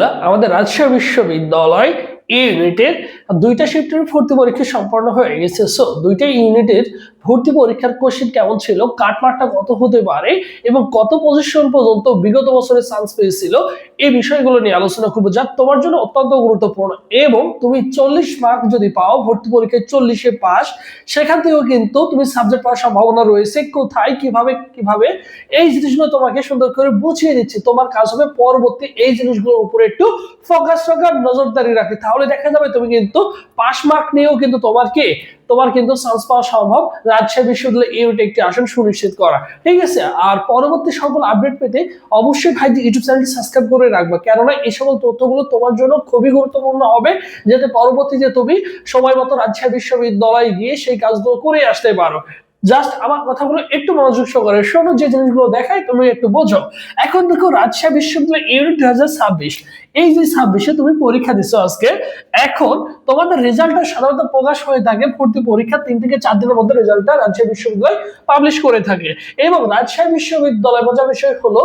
আমাদের রাজশাহী বিশ্ববিদ্যালয় ইউনিটের দুইটা শিফটের ভর্তি পরীক্ষা সম্পন্ন হয়ে গেছে। সো দুইটা ইউনিটের ভর্তি পরীক্ষার কোশ্চেন কেমন ছিল? কাটমার্কটা কত হতে পারে? এবং কত পজিশন পর্যন্ত বিগত বছরে চান্স পেয়েছিল? এই বিষয়গুলো নিয়ে আলোচনা করব। যা তোমার জন্য অত্যন্ত গুরুত্বপূর্ণ। এবং তুমি চল্লিশ মার্ক যদি পাও, ভর্তি পরীক্ষায় চল্লিশে পাস সেখান থেকেও কিন্তু তুমি সাবজেক্ট পাওয়ার সম্ভাবনা রয়েছে। কোথায়, কীভাবে কীভাবে? এই জিনিসগুলো তোমাকে সুন্দর করে বুঝিয়ে দিচ্ছি। তোমার কাজ হবে পরবর্তী এই জিনিসগুলোর উপরে একটু ফোকাস রাখার নজরদারি রাখি তাহলে দেখা যাবে তুমি কিন্তু পাস মার্ক নিয়েও কিন্তু তোমার কি তোমার কিন্তু চান্স পাওয়া সম্ভব। রাজশাহী বিশ্ববিদ্যালয় ইউনিট একটি আসন সুনিশ্চিত করা। ঠিক আছে? আর পরবর্তী সকল আপডেট পেতে অবশ্যই ভাই ইউটিউব চ্যানেলটি সাবস্ক্রাইব করে রাখবা। কেননা এই সকল তথ্যগুলো তোমার জন্য খুবই গুরুত্বপূর্ণ হবে, যাতে পরবর্তীতে তুমি সময় মতো রাজশাহী বিশ্ববিদ্যালয়ে গিয়ে সেই কাজগুলো করে আসতে পারো। জাস্ট আমার কথাগুলো একটু মনোযোগ সহকারে শোনো, যে জিনিসগুলো দেখায় তুমি একটু বোঝো। এখন দেখো, রাজশাহী বিশ্ববিদ্যালয় ইউনিট দুই হাজার ছাব্বিশ। এই যে ছাব্বিশে তুমি পরীক্ষা দিছো আজকে, এখন তোমাদের রেজাল্টটা সাধারণত প্রকাশ হয়ে থাকে ভর্তি পরীক্ষা তিন থেকে চার দিনের মধ্যে রেজাল্টটা রাজশাহী বিশ্ববিদ্যালয় পাবলিশ করে থাকে। এবং রাজশাহী বিশ্ববিদ্যালয় মজার বিষয় হলো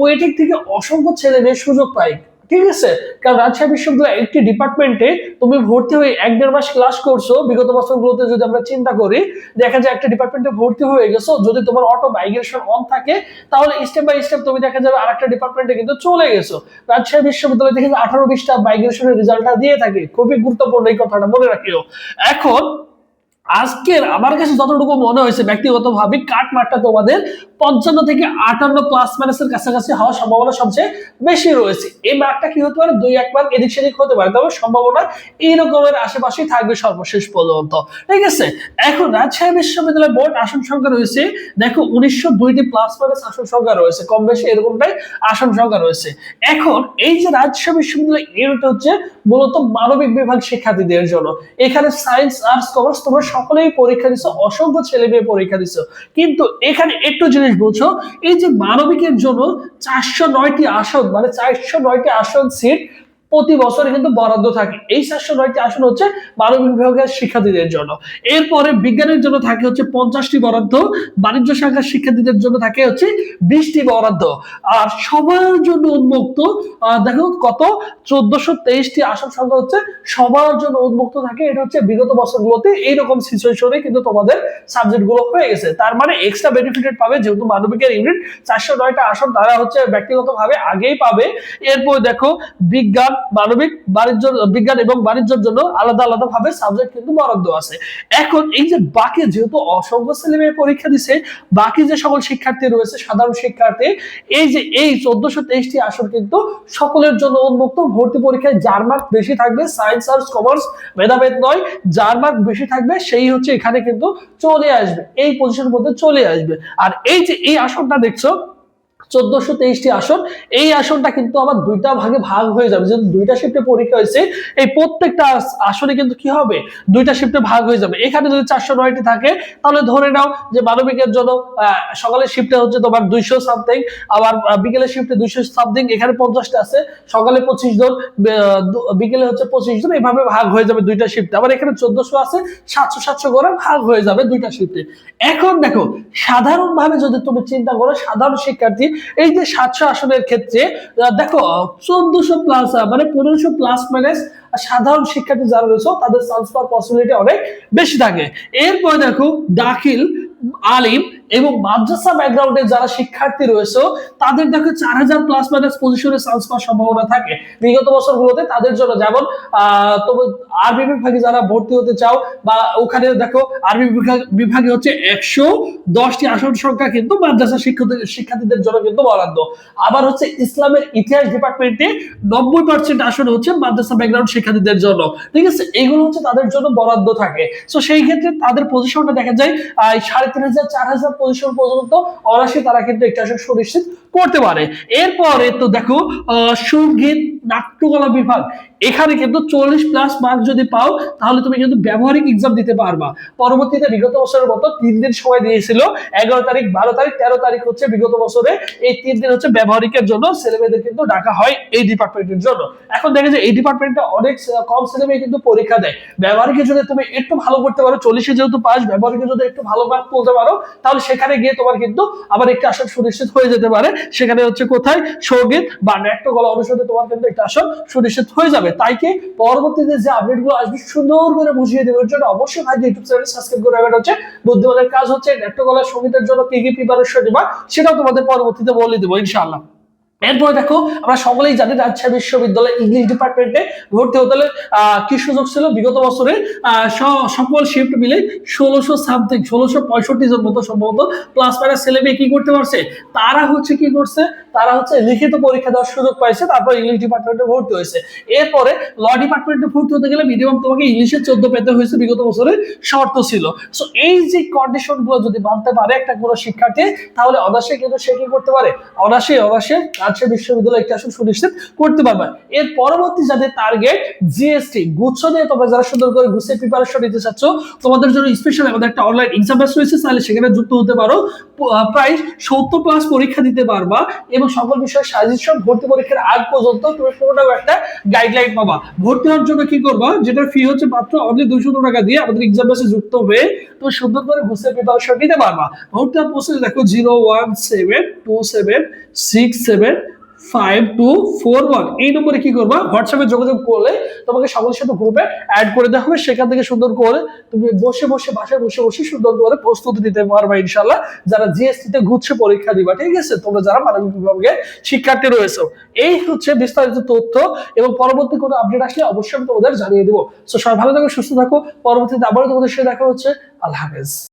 ওয়েটিং থেকে অসংখ্য ছেলে মেয়ে সুযোগ পায়। ঠিক আছে? কারণ রাজশাহী বিশ্ববিদ্যালয় একটি ডিপার্টমেন্টে তুমি ভর্তি হয়ে এক দেড় মাস ক্লাস করছ, বিগত বছরগুলোতে যদি আমরা চিন্তা করি, দেখা যায় একটা ডিপার্টমেন্টে ভর্তি হয়ে গেছো, যদি তোমার অটো মাইগ্রেশন অন থাকে, তাহলে স্টেপ বাই স্টেপ তুমি দেখা যাবে আরেকটা ডিপার্টমেন্টে কিন্তু চলে গেছো। রাজশাহী বিশ্ববিদ্যালয় থেকে আঠারো বিশটা মাইগ্রেশনের রেজাল্টটা দিয়ে থাকে। খুবই গুরুত্বপূর্ণ এই কথাটা মনে রাখিও। এখন আজকের আমার কাছে যতটুকু মনে হয়েছে ব্যক্তিগতভাবে, কাট মাঠটা তোমাদের পঞ্চান্ন থেকে আটান্ন প্লাস মাইনাসের কাছাকাছি হওয়ার সম্ভাবনা সবচেয়ে বেশি রয়েছে। এই মার্কটা কি হতে পারে? দুই, এক মার্ক এদিক সেদিক হতে পারে। তবে সম্ভাবনা এই রকমের আশেপাশেই থাকবে সর্বশেষ পর্যন্ত। ঠিক আছে? এখন রাজশাহী বিশ্ববিদ্যালয় বোর্ড আসন সংখ্যা রয়েছে। দেখো, উনিশশো দুইটি প্লাস মাইনাস আসন সংখ্যা রয়েছে। কম বেশি এরকমটাই আসন সংখ্যা রয়েছে। এখন এই যে রাজশাহী বিশ্ববিদ্যালয় ইউনিট হচ্ছে মূলত মানবিক বিভাগ শিক্ষার্থীদের জন্য। এখানে সায়েন্স আর্টস কমার্স তোমরা সকলেই পরীক্ষা দিছো, অসংখ্য ছেলে মেয়ে পরীক্ষা দিছো। কিন্তু এখানে একটু জিনিস বলছো এই যে মানবিকের জন্য চারশো নয়টি আসন মানে চারশো নয়টি আসন সিট প্রতি বছর কিন্তু বরাদ্দ থাকে। এই চারশো নয়টি আসন হচ্ছে মানবিক বিভাগের শিক্ষার্থীদের জন্য। এরপরে বিজ্ঞানের জন্য থাকে হচ্ছে পঞ্চাশটি বরাদ্দ, বাণিজ্য শাখার শিক্ষার্থীদের জন্য থাকে হচ্ছে বিশটি বরাদ্দ। আর সবার জন্য উন্মুক্ত দেখো কত? চোদ্দশো তেইশটি আসন সংখ্যা হচ্ছে সবার জন্য উন্মুক্ত থাকে। এটা হচ্ছে বিগত বছরগুলোতে এইরকম সিচুয়েশনে কিন্তু তোমাদের সাবজেক্টগুলো হয়ে গেছে। তার মানে এক্সট্রা বেনিফিটেড পাবে যেহেতু মানবিকের ইউনিট চারশো নয়টা আসন তারা হচ্ছে ব্যক্তিগতভাবে আগেই পাবে। এরপর দেখো বিজ্ঞান মানবিক বাণিজ্য, বিজ্ঞান এবং বাণিজ্যের জন্য আলাদা আলাদা ভাবে সাবজেক্ট কিন্তু বরাদ্দ আছে। এখন এই যে বাকি যেহেতু অসংখ্য ছেলে মেয়ে পরীক্ষা দিছে, বাকি যে সকল শিক্ষার্থী রয়েছে, সাধারণ শিক্ষার্থী, এই যে এই চোদ্দশো তেইশটি আসন কিন্তু সকলের জন্য উন্মুক্ত। ভর্তি পরীক্ষায় যার মার্ক বেশি থাকবে সায়েন্স আর্টস কমার্স ভেদাভেদ নয়, যার মার্ক বেশি থাকবে সেই হচ্ছে এখানে কিন্তু চলে আসবে, এই পজিশনের মধ্যে চলে আসবে। আর এই যে এই আসনটা দেখছ চোদ্দশো তেইশটি আসন, এই আসনটা কিন্তু আবার দুইটা ভাগে ভাগ হয়ে যাবে। যেহেতু দুইটা শিফটে পরীক্ষা হয়েছে, এই প্রত্যেকটা আস- আসনে কিন্তু কি হবে? দুইটা শিফটে ভাগ হয়ে যাবে। এখানে যদি চারশো নয়টি থাকে, তাহলে ধরে নাও যে মানবিকের জন্য সকালের শিফটে হচ্ছে তোমার দুইশো সামথিং আবার বিকেলের শিফটে দুইশো সামথিং এখানে পঞ্চাশটা আছে। সকালে পঁচিশ জন বিকেলে হচ্ছে পঁচিশ জন, এইভাবে ভাগ হয়ে যাবে দুইটা শিফটে আবার এখানে চোদ্দশো আছে, সাতশো সাতশো করে ভাগ হয়ে যাবে দুইটা শিফটে এখন দেখো, সাধারণভাবে যদি তুমি চিন্তা করো, সাধারণ শিক্ষার্থী এই যে সাতশো আসনের ক্ষেত্রে দেখো, চোদ্দশো প্লাস মানে পনেরোশো প্লাস মাইনাস সাধারণ শিক্ষার্থী যারা রয়েছে, তাদের চান্স পসিবিলিটি অনেক বেশি থাকে। এরপরে দেখো, দাখিল আলিম এবং মাদ্রাসা ব্যাকগ্রাউন্ডে যারা শিক্ষার্থী রয়েছে, তাদের দেখো চার হাজার প্লাস মাইনাস পজিশনে চান্স পাওয়ার সম্ভাবনা থাকে। বিগত বছরগুলোতে তাদের জন্য যেমন আরবি বিভাগে যারা ভর্তি হতে চাও, বা ওখানে দেখো আরবি বিভাগে হচ্ছে একশো দশটি আসন সংখ্যা কিন্তু মাদ্রাসা শিক্ষার্থী শিক্ষার্থীদের জন্য কিন্তু বরাদ্দ। আবার হচ্ছে ইসলামের ইতিহাস ডিপার্টমেন্টে নব্বই পার্সেন্ট আসন হচ্ছে মাদ্রাসা ব্যাকগ্রাউন্ড শিক্ষার্থীদের জন্য। ঠিক আছে? এগুলো হচ্ছে তাদের জন্য বরাদ্দ থাকে। তো সেই ক্ষেত্রে তাদের পজিশনটা দেখা যায় সাড়ে তিন হাজার চার হাজার পজিশন পর্যন্ত অনায়াসে তারা কিন্তু একটা সুনিশ্চিত করতে পারে। এরপরে তো দেখো আহ, সংগীত নাট্যকলা বিভাগ। এখানে কিন্তু চল্লিশ প্লাস মার্ক যদি পাও, তাহলে তুমি কিন্তু ব্যবহারিক এক্সাম দিতে পারবা। পরবর্তীতে বিগত বছরের মতো তিন দিন সময় দিয়েছিল। এগারো তারিখ, বারো তারিখ, তেরো তারিখ হচ্ছে বিগত বছরে। এই তিন দিন হচ্ছে ব্যবহারিকের জন্য, ছেলেমেয়েদের কিন্তু ডাকা হয় এই ডিপার্টমেন্টের জন্য। এখন দেখে যে এই ডিপার্টমেন্টে অনেক কম ছেলেমেয়ে কিন্তু পরীক্ষা দেয়। ব্যবহারিকে যদি তুমি একটু ভালো করতে পারো, চল্লিশে যেহেতু পাস ব্যবহারিকে যদি একটু ভালো মার্ক তুলতে পারো, তাহলে সেখানে গিয়ে তোমার কিন্তু আবার একটি আসন সুনিশ্চিত হয়ে যেতে পারে। সেখানে হচ্ছে কোথায়? সংগীত বা নাট্যকলা অনুষদে তোমার কিন্তু একটা আসন সুনিশ্চিত হয়ে যাবে। তাই কি? পরবর্তীতে যে আপডেটগুলো আসবে, সুন্দর করে বুঝিয়ে দেওয়ার জন্য অবশ্যই ভাই ইউটিউব চ্যানেল সাবস্ক্রাইব করে রাখাটা হচ্ছে বুদ্ধিমানের কাজ হচ্ছে নাট্যকলা সঙ্গীতের জন্য কি কি প্রিপারেশন নেবা, সেটাও তোমাদের পরবর্তীতে বলে দেবো, ইনশাআল্লাহ। এরপরে দেখো, আমরা সকলেই জানি রাজশাহী বিশ্ববিদ্যালয় ইংলিশ ডিপার্টমেন্টে ভর্তি হতে হলে কি সুযোগ ছিল? বিগত বছরে সকল শিফট মিলে ষোলোশো সামথিং ষোলোশো পঁয়ষট্টি জন মতো সম্ভবত প্লাস মাইনাস ছেলে মেয়ে কি করতে পারছে? তারা হচ্ছে কি করছে? তারা হচ্ছে লিখিত পরীক্ষা দেওয়ার সুযোগ পাইছে, তারপর ইংলিশ ডিপার্টমেন্টে ভর্তি হয়েছে। এরপরে ল ডিপার্টমেন্টে ভর্তি হতে গেলে মিনিমাম তোমাকে ইংলিশে চোদ্দ পেতে হয়েছে, বিগত বছরে শর্ত ছিল। সো এই যে কন্ডিশনগুলো যদি মানতে পারে একটা কোনো শিক্ষার্থী, তাহলে অনার্সে কিন্তু সে কি করতে পারে? অনার্সে অনার্সে রাজশাহী বিশ্ববিদ্যালয় একটা আসন সুনিশ্চিত করতে পারবে। এর পরবর্তী যাদের টার্গেট জিএসটি গুচ্ছ দিয়ে তোমরা যারা সুন্দর করে গুছিয়ে প্রিপারেশন নিতে চাচ্ছ, তোমাদের জন্য স্পেশাল আমাদের একটা অনলাইন এক্সাম ব্যাচ রয়েছে, তাহলে সেখানে যুক্ত হতে পারো। প্রায় সত্তর প্লাস পরীক্ষা দিতে পারবা এবং সকল বিষয়ে সাজেশন ভর্তি পরীক্ষার আগ পর্যন্ত তুমি পুরোটাও একটা গাইডলাইন পাবা। ভর্তি হওয়ার জন্য কি করবা? যেটার ফি হচ্ছে মাত্র অনলি দুইশো টাকা দিয়ে আমাদের এক্সাম ব্যাচে যুক্ত হয়ে তুমি সুন্দর করে গুছিয়ে প্রিপারেশন নিতে পারবা। ভর্তি হওয়ার প্রসেস দেখো zero one seven two seven six seven five two four one এই নম্বরে কি করবা? হোয়াটসঅ্যাপে যোগাযোগ করলে তোমাকে সকলের সাথে গ্রুপে অ্যাড করে দেওয়া হবে। সেখান থেকে সুন্দর করে তুমি বসে বসে, বাসায় বসে বসে সুন্দর করে প্রস্তুতি দিতে পারবা ইনশাল্লাহ যারা জিএসটি তে গুচ্ছে পরীক্ষা দিবা, ঠিক আছে? তোমরা যারা মানবিক বিভাগে শিক্ষার্থী রয়েছে, এই হচ্ছে বিস্তারিত তথ্য এবং পরবর্তী কোনো আপডেট আসলে অবশ্যই আমি তোমাদের জানিয়ে দিব। সো সবাই ভালো থাকো, সুস্থ থাকো। পরবর্তীতে আবারও তোমাদের সাথে দেখা হচ্ছে। আল্লাহ হাফেজ।